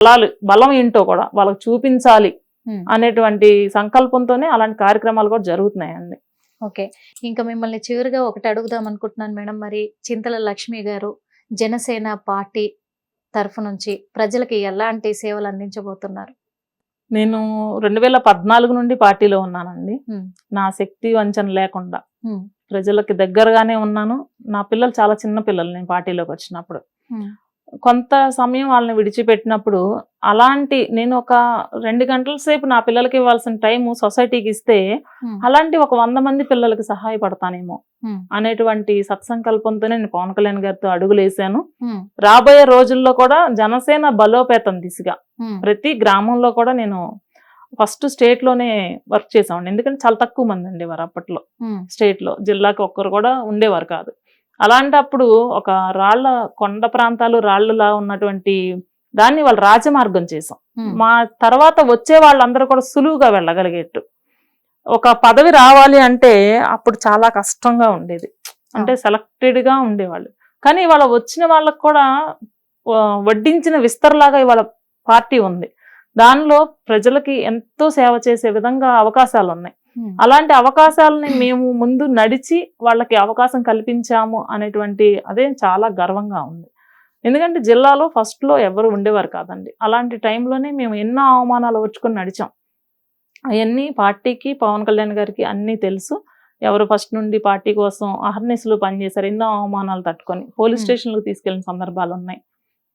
బలాలు బలం ఏంటో కూడా వాళ్ళకి చూపించాలి. అనేటువంటి సంకల్పంతోనే అలాంటి కార్యక్రమాలు కూడా జరుగుతున్నాయండి ఓకే ఇంకా మిమ్మల్ని చివరిగా ఒకటి అడుగుదాం అనుకుంటున్నాను మేడం మరి చింతల లక్ష్మి గారు జనసేన పార్టీ తరఫు నుంచి ప్రజలకి ఎలాంటి సేవలు అందించబోతున్నారు నేను రెండు వేల పద్నాలుగు నుండి పార్టీలో ఉన్నానండి. నా శక్తి వంచన లేకుండా. ప్రజలకి దగ్గరగానే ఉన్నాను నా పిల్లలు చాలా చిన్న పిల్లలు నేను పార్టీలోకి వచ్చినప్పుడు. కొంత సమయం వాళ్ళని విడిచిపెట్టినప్పుడు అలాంటి నేను ఒక రెండు గంటల సేపు నా పిల్లలకి ఇవ్వాల్సిన టైం సొసైటీకి ఇస్తే. అలాంటి ఒక వంద మంది పిల్లలకి సహాయపడతానేమో. అనేటువంటి సత్సంకల్పంతోనే నేను పవన్ కళ్యాణ్ గారితో అడుగులేశాను. రాబోయే రోజుల్లో కూడా జనసేన బలోపేతం దిశగా. ప్రతి గ్రామంలో కూడా నేను ఫస్ట్ స్టేట్లోనే వర్క్ చేసామండి ఎందుకంటే చాలా తక్కువ మంది ఉండేవారు అప్పట్లో. స్టేట్లో జిల్లాకి ఒక్కరు కూడా ఉండేవారు కాదు అలాంటప్పుడు ఒక రాళ్ళ కొండ ప్రాంతాలు రాళ్ళులా ఉన్నటువంటి దాన్ని వాళ్ళు రాజమార్గం చేసాం. మా తర్వాత వచ్చే వాళ్ళందరూ కూడా సులువుగా వెళ్ళగలిగేట్టు. ఒక పదవి రావాలి అంటే అప్పుడు చాలా కష్టంగా ఉండేది. అంటే సెలెక్టెడ్గా ఉండేవాళ్ళు. కానీ ఇవాళ వచ్చిన వాళ్ళకు కూడా వడ్డించిన విస్తరలాగా ఇవాళ పార్టీ ఉంది. దానిలో ప్రజలకి ఎంతో సేవ చేసే విధంగా అవకాశాలు ఉన్నాయి. అలాంటి అవకాశాలని మేము ముందు నడిచి వాళ్ళకి అవకాశం కల్పించాము అనేటువంటి అదే చాలా గర్వంగా ఉంది. ఎందుకంటే జిల్లాలో ఫస్ట్లో ఎవరు ఉండేవారు కాదండి. అలాంటి టైంలోనే మేము ఎన్నో అవమానాలు వచ్చుకొని నడిచాం. అవన్నీ పార్టీకి పవన్ కళ్యాణ్ గారికి అన్నీ తెలుసు. ఎవరు ఫస్ట్ నుండి పార్టీ కోసం అహర్నిశలు పనిచేశారు ఎన్నో అవమానాలు తట్టుకొని. Police Hmm. స్టేషన్లకు తీసుకెళ్ళిన సందర్భాలు ఉన్నాయి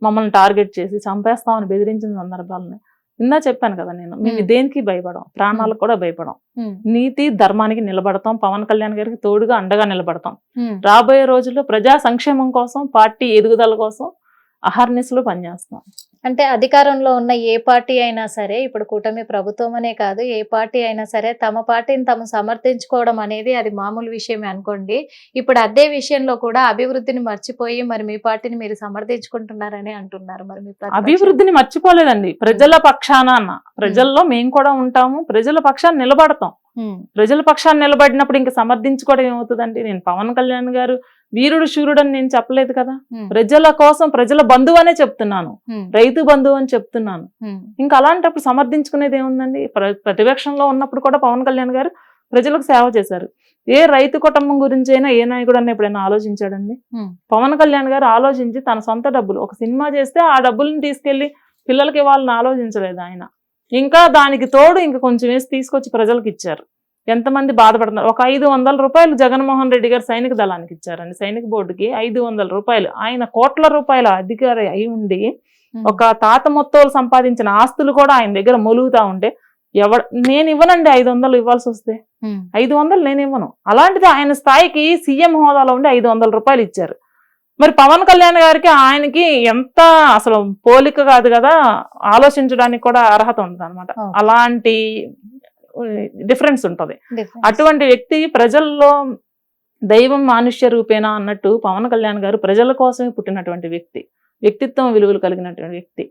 మమ్మల్ని టార్గెట్ చేసి చంపేస్తామని బెదిరించిన సందర్భాలు ఉన్నాయి ఇందా చెప్పాను కదా నేను మేము. దేనికి భయపడం ప్రాణాలకు కూడా భయపడం. నీతి ధర్మానికి నిలబడతాం పవన్ కళ్యాణ్ గారికి తోడుగా అండగా నిలబడతాం. రాబోయే రోజుల్లో ప్రజా సంక్షేమం కోసం పార్టీ ఎదుగుదల కోసం అహర్నిశలు పనిచేస్తాం అంటే అధికారంలో ఉన్న ఏ పార్టీ అయినా సరే ఇప్పుడు కూటమి ప్రభుత్వం అనే కాదు ఏ పార్టీ అయినా సరే తమ పార్టీని తాము సమర్థించుకోవడం అనేది అది మామూలు విషయమే అనుకోండి. ఇప్పుడు అదే విషయంలో కూడా అభివృద్ధిని మర్చిపోయి మరి మీ పార్టీని మీరు సమర్థించుకుంటున్నారని అంటున్నారు మరి మీ. అభివృద్ధిని మర్చిపోలేదండి. ప్రజల పక్షాన అన్న. ప్రజల్లో మేము. కూడా ఉంటాము ప్రజల పక్షాన్ని నిలబడతాం. ప్రజల పక్షాన్ని నిలబడినప్పుడు ఇంకా సమర్థించుకోవడం ఏమవుతుందండి? నేను పవన్ కళ్యాణ్ గారు వీరుడు శూరుడు అని నేను చెప్పలేదు కదా. ప్రజల కోసం ప్రజల బంధువు అనే చెప్తున్నాను. రైతు బంధువు అని చెప్తున్నాను. ఇంకా అలాంటప్పుడు సమర్థించుకునేది ఏముందండి ప్ర- ప్రతిపక్షంలో ఉన్నప్పుడు కూడా పవన్ కళ్యాణ్ గారు ప్రజలకు సేవ చేశారు ఏ రైతు కుటుంబం గురించి అయినా ఏ నాయకుడు అన్న ఎప్పుడైనా ఆలోచించాడండి. పవన్ కళ్యాణ్ గారు ఆలోచించి తన సొంత డబ్బులు ఒక సినిమా చేస్తే ఆ డబ్బుల్ని తీసుకెళ్ళి పిల్లలకి ఇవ్వాలని ఆలోచించలేదు ఆయన ఇంకా దానికి తోడు ఇంకా కొంచెం వేసి తీసుకొచ్చి ప్రజలకు ఇచ్చారు ఎంతమంది బాధపడుతున్నారు? ఒక ఐదు వందల రూపాయలు జగన్మోహన్ రెడ్డి గారు సైనిక దళానికి ఇచ్చారండి. సైనిక బోర్డుకి ఐదు వందల రూపాయలు. ఆయన కోట్ల రూపాయల అధికారి అయి ఉండి. ఒక తాత మొత్తాలు సంపాదించిన ఆస్తులు కూడా ఆయన దగ్గర మొలుగుతా ఉంటే ఎవడ నేను ఇవ్వనండి ఐదు వందలు ఇవ్వాల్సి వస్తే. ఐదు వందలు నేను ఇవ్వను. అలాంటిది ఆయన స్థాయికి సీఎం హోదాలో ఉండి ఐదు వందల రూపాయలు ఇచ్చారు. మరి పవన్ కళ్యాణ్ గారికి ఆయనకి ఎంత అసలు పోలిక కాదు కదా? ఆలోచించడానికి కూడా అర్హత ఉంటుంది. అలాంటి డిఫరెన్స్ ఉంటది. అటువంటి వ్యక్తి ప్రజల్లో దైవం మానుష్య రూపేనా అన్నట్టు పవన్ కళ్యాణ్ గారు ప్రజల కోసమే పుట్టినటువంటి వ్యక్తి వ్యక్తిత్వం విలువలు కలిగినటువంటి వ్యక్తి.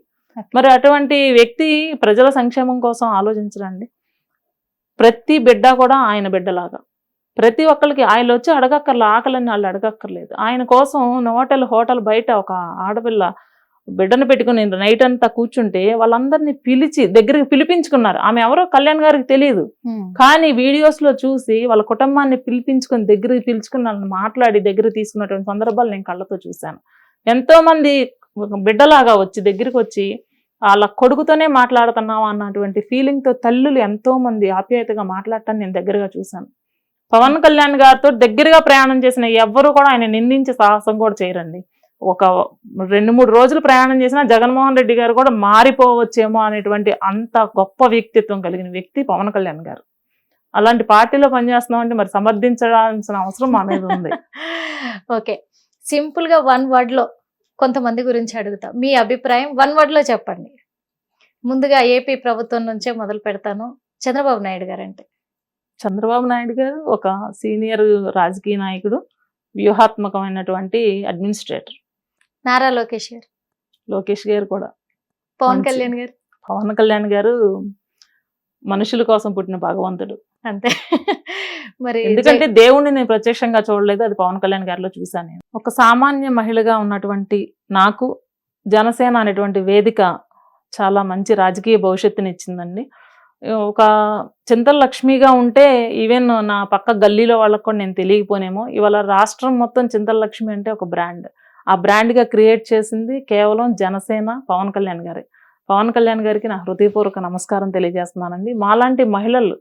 మరి అటువంటి వ్యక్తి ప్రజల సంక్షేమం కోసం ఆలోచించడండి ప్రతి బిడ్డ కూడా ఆయన బిడ్డలాగా. ప్రతి ఒక్కరికి ఆయన వచ్చి అడగక్కర్లే ఆకలిని వాళ్ళు అడగక్కర్లేదు. ఆయన కోసం హోటల్ హోటల్ బయట ఒక ఆడపిల్ల బిడ్డను పెట్టుకుని నైట్ అంతా కూర్చుంటే వాళ్ళందరినీ పిలిచి దగ్గరికి పిలిపించుకున్నారు. ఆమె ఎవరో కళ్యాణ్ గారికి తెలియదు. కానీ వీడియోస్లో చూసి వాళ్ళ కుటుంబాన్ని పిలిపించుకొని దగ్గరికి పిలుచుకుని వాళ్ళని మాట్లాడి దగ్గర తీసుకున్నటువంటి సందర్భాలు నేను కళ్ళతో చూశాను. ఎంతో మంది బిడ్డలాగా వచ్చి దగ్గరికి వచ్చి వాళ్ళ కొడుకుతోనే మాట్లాడుతున్నావా అన్నటువంటి ఫీలింగ్తో తల్లులు ఎంతో మంది ఆప్యాయతగా మాట్లాడటాన్ని నేను దగ్గరగా చూశాను. పవన్ కళ్యాణ్ గారితో దగ్గరగా ప్రయాణం చేసిన ఎవ్వరు కూడా ఆయన నిందించే సాహసం కూడా చేయరండి. ఒక రెండు మూడు రోజులు ప్రయాణం చేసిన జగన్మోహన్ రెడ్డి గారు కూడా మారిపోవచ్చేమో అనేటువంటి అంత గొప్ప వ్యక్తిత్వం కలిగిన వ్యక్తి పవన్ కళ్యాణ్ గారు. అలాంటి పార్టీలో పనిచేస్తున్నాం అంటే మరి సమర్థించాల్సిన అవసరం మా మీద ఉంది. ఓకే. సింపుల్గా వన్ వర్డ్లో కొంతమంది గురించి అడుగుతా. మీ అభిప్రాయం వన్ వర్డ్లో చెప్పండి. ముందుగా ఏపీ ప్రభుత్వం నుంచే మొదలు పెడతాను. చంద్రబాబు నాయుడు గారు అంటే చంద్రబాబు నాయుడు గారు ఒక సీనియర్ రాజకీయ నాయకుడు వ్యూహాత్మకమైనటువంటి అడ్మినిస్ట్రేటర్. నారా లోకేష్ గారు. లోకేష్ గారు కూడా. పవన్ కళ్యాణ్ గారు. పవన్ కళ్యాణ్ గారు మనుషుల కోసం పుట్టిన భగవంతుడు. అంతే. మరి ఎందుకంటే దేవుణ్ణి నేను ప్రత్యక్షంగా చూడలేదు అది పవన్ కళ్యాణ్ గారిలో చూశాను నేను. ఒక సామాన్య మహిళగా ఉన్నటువంటి నాకు జనసేన అనేటువంటి వేదిక చాలా మంచి రాజకీయ భవిష్యత్తుని ఇచ్చిందండి. ఒక చింతల లక్ష్మిగా ఉంటే ఈవెన్ నా పక్క గల్లీలో వాళ్ళకి కూడా నేను తెలియకపోనేమో ఇవాళ రాష్ట్రం మొత్తం చింతల లక్ష్మి అంటే ఒక బ్రాండ్. ఆ బ్రాండ్గా క్రియేట్ చేసింది కేవలం జనసేన పవన్ కళ్యాణ్ గారి. పవన్ కళ్యాణ్ గారికి నా హృదయపూర్వక నమస్కారం తెలియజేస్తున్నానండి. మాలాంటి మహిళలు.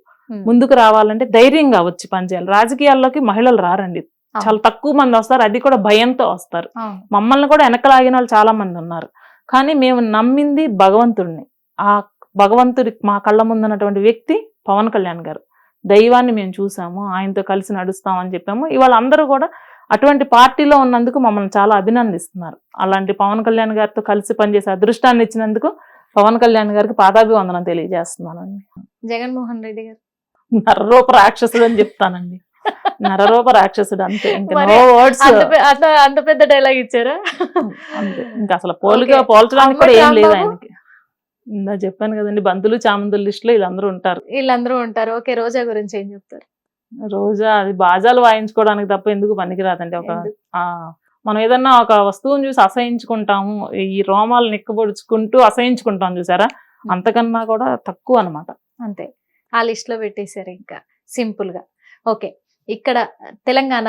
ముందుకు రావాలంటే ధైర్యంగా వచ్చి పనిచేయాలి. రాజకీయాల్లోకి మహిళలు రారండి. చాలా తక్కువ మంది వస్తారు. అది కూడా భయంతో వస్తారు. మమ్మల్ని కూడా వెనకలాగిన వాళ్ళు చాలా మంది ఉన్నారు. కానీ మేము నమ్మింది భగవంతుడిని. ఆ భగవంతుడి మా కళ్ళ ముందున్నటువంటి వ్యక్తి పవన్ కళ్యాణ్ గారు. దైవాన్ని మేము చూసాము. ఆయనతో కలిసి నడుస్తామని చెప్పాము. ఇవాళ అందరూ కూడా అటువంటి పార్టీలో ఉన్నందుకు మమ్మల్ని చాలా అభినందిస్తున్నారు. అలాంటి పవన్ కళ్యాణ్ గారితో కలిసి పనిచేసే అదృష్టాన్ని ఇచ్చినందుకు పవన్ కళ్యాణ్ గారికి పాదాభివందనం తెలియజేస్తున్నానండి. జగన్మోహన్ రెడ్డి గారు. నరరూప రాక్షసుడు అని చెప్తానండి. నరరూప రాక్షసుడు అంతే. ఇంకా నో వర్డ్స్ అంత పెద్ద డైలాగ్ ఇచ్చారా? అంతే. ఇంకా అసలు పోలిక Okay. పోల్చడానికి కూడా ఏం లేదు? ఆయనకి. ఇందా చెప్పాను కదండి బంధులు చామంతుల లిస్ట్లో వీళ్ళందరూ ఉంటారు. వీళ్ళందరూ ఉంటారు. ఓకే రోజా గురించి ఏం చెప్తారు? రోజా అది బాజాలు వాయించుకోవడానికి తప్ప ఎందుకు పనికిరాదండి ఒక మనం ఏదన్నా ఒక వస్తువుని చూసి అసహించుకుంటాము ఈ రోమాలు నిక్కబొడుచుకుంటూ అసహించుకుంటాం చూసారా? అంతకన్నా కూడా తక్కువ అన్నమాట. అంతే. ఆ లిస్ట్లో పెట్టేశారు ఇంకా సింపుల్గా. ఓకే ఇక్కడ తెలంగాణ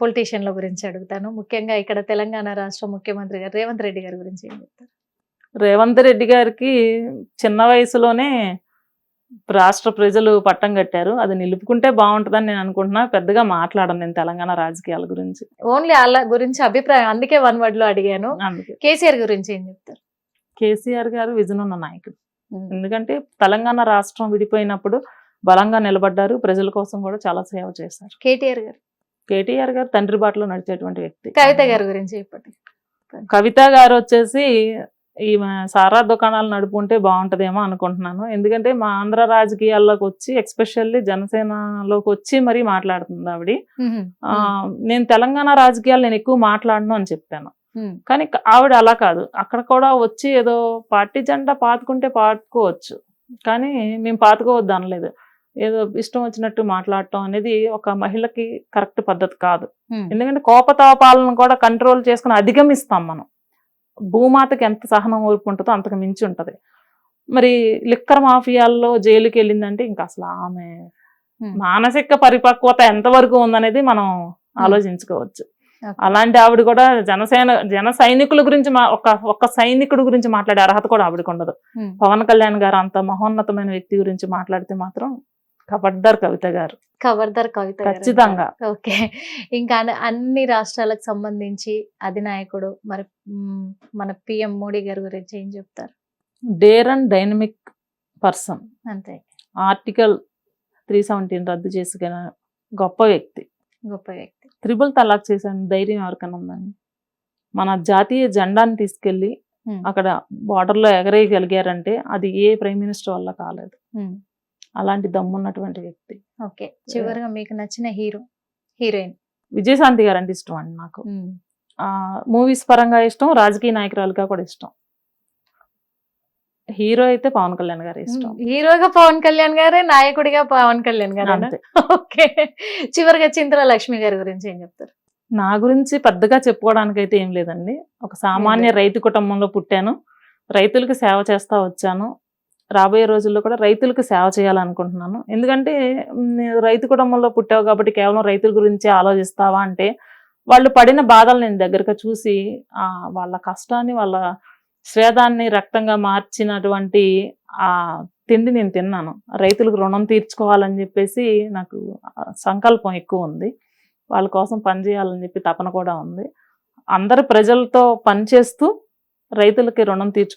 పొలిటీషియన్ల గురించి అడుగుతాను. ముఖ్యంగా ఇక్కడ తెలంగాణ రాష్ట్ర ముఖ్యమంత్రి గారు రేవంత్ రెడ్డి గారి గురించి ఏం చెప్తారు? రేవంత్ రెడ్డి గారికి చిన్న వయసులోనే రాష్ట్ర ప్రజలు పట్టం కట్టారు. అది నిలుపుకుంటే బాగుంటుందని నేను అనుకుంటున్నా. పెద్దగా మాట్లాడను నేను తెలంగాణ రాజకీయాల గురించి. ఓన్లీ వాళ్ళ గురించి అభిప్రాయం. అందుకే వన్ వర్డ్లో అడిగాను. అందుకే. కేసీఆర్ గురించి ఏం చెప్తారు? కేసీఆర్ గారు విజన్ ఉన్న నాయకుడు ఎందుకంటే తెలంగాణ రాష్ట్రం విడిపోయినప్పుడు బలంగా నిలబడ్డారు. ప్రజల కోసం కూడా చాలా సేవ చేశారు. కేటీఆర్ గారు? కేటీఆర్ గారు తండ్రి బాటలో నడిచేటువంటి వ్యక్తి. కవిత గారి గురించి చెప్పండి. కవిత గారు వచ్చేసి ఈమె సారా దుకాణాలు నడుపుకుంటే బాగుంటదేమో అనుకుంటున్నాను. ఎందుకంటే మా ఆంధ్ర రాజకీయాల్లోకి వచ్చి ఎక్స్పెషల్లీ జనసేనలోకి వచ్చి మరీ మాట్లాడుతుంది ఆవిడ. నేను తెలంగాణ రాజకీయాలు నేను ఎక్కువ మాట్లాడను అని చెప్పాను. కానీ ఆవిడ అలా కాదు. అక్కడ కూడా వచ్చి ఏదో పార్టీ జెండా పాతుకుంటే పాతుకోవచ్చు. కానీ మేము పాతుకోవద్దు అనలేదు. ఏదో ఇష్టం వచ్చినట్టు మాట్లాడటం అనేది ఒక మహిళకి కరెక్ట్ పద్ధతి కాదు. ఎందుకంటే కోపతాపాలను కూడా కంట్రోల్ చేసుకుని అధిగమిస్తాం మనం. భూమాతకి ఎంత సహనం ఓర్పు ఉంటుందో అంతకు మించి ఉంటది మరి లిక్కర్ మాఫియాల్లో జైలుకి వెళ్ళిందంటే ఇంకా అసలు ఆమె. మానసిక పరిపక్వత ఎంతవరకు ఉందనేది మనం ఆలోచించుకోవచ్చు. అలాంటి ఆవిడ కూడా జనసేన జన సైనికుల గురించి మా ఒక ఒక్క సైనికుడి గురించి మాట్లాడే అర్హత కూడా ఆవిడకు ఉండదు. పవన్ కళ్యాణ్ గారు అంత మహోన్నతమైన వ్యక్తి గురించి మాట్లాడితే మాత్రం కబడ్దార్ కవిత గారు. ఖబర్దార్ కవిత ఖచ్చితంగా. ఓకే. ఇంకా అన్ని- రాష్ట్రాలకు సంబంధించి అధినాయకుడు మరి మన పిఎం మోడీ గారి గురించి ఏం చెప్తారు? Dare and dynamic person. అంతే. ఆర్టికల్ త్రీ సెవెంటీన్ రద్దు చేసుకున్న గొప్ప వ్యక్తి. గొప్ప వ్యక్తి. త్రిబుల్ తలాక్ చేసిన ధైర్యం ఎవరికైనా ఉందండి? మన జాతీయ జెండాని తీసుకెళ్ళి. అక్కడ border లో ఎగరేయగలిగారంటే అది ఏ ప్రైమ్ మినిస్టర్ వల్ల కాలేదు. అలాంటి దమ్మున్నటువంటి వ్యక్తి. ఓకే. చివరిగా మీకు నచ్చిన హీరో హీరోయిన్? విజయశాంతి గారు అంటే ఇష్టం అండి నాకు. మూవీస్ పరంగా ఇష్టం రాజకీయ నాయకురాలుగా కూడా ఇష్టం. హీరో అయితే పవన్ కళ్యాణ్ గారు ఇష్టం. హీరోగా పవన్ కళ్యాణ్ గారే నాయకుడిగా పవన్ కళ్యాణ్ గారు ఓకే. చివరిగా చింతల లక్ష్మి గారి గురించి ఏం చెప్తారు? నా గురించి పెద్దగా చెప్పుకోవడానికి అయితే ఏం లేదండి. ఒక సామాన్య. రైతు కుటుంబంలో పుట్టాను. రైతులకు సేవ చేస్తా వచ్చాను. రాబోయే రోజుల్లో కూడా రైతులకు సేవ చేయాలనుకుంటున్నాను. ఎందుకంటే నేను రైతు కుటుంబంలో పుట్టావు కాబట్టి కేవలం రైతుల గురించి ఆలోచిస్తావా అంటే వాళ్ళు పడిన బాధలు నేను దగ్గరగా చూసి వాళ్ళ కష్టాన్ని వాళ్ళ స్వేదాన్ని రక్తంగా మార్చినటువంటి ఆ తిండి నేను తిన్నాను. రైతులకు రుణం తీర్చుకోవాలని చెప్పేసి నాకు సంకల్పం ఎక్కువ ఉంది. వాళ్ళ కోసం పనిచేయాలని చెప్పి తపన కూడా ఉంది. అందరు ప్రజలతో పనిచేస్తూ రైతులకి రుణం తీర్చు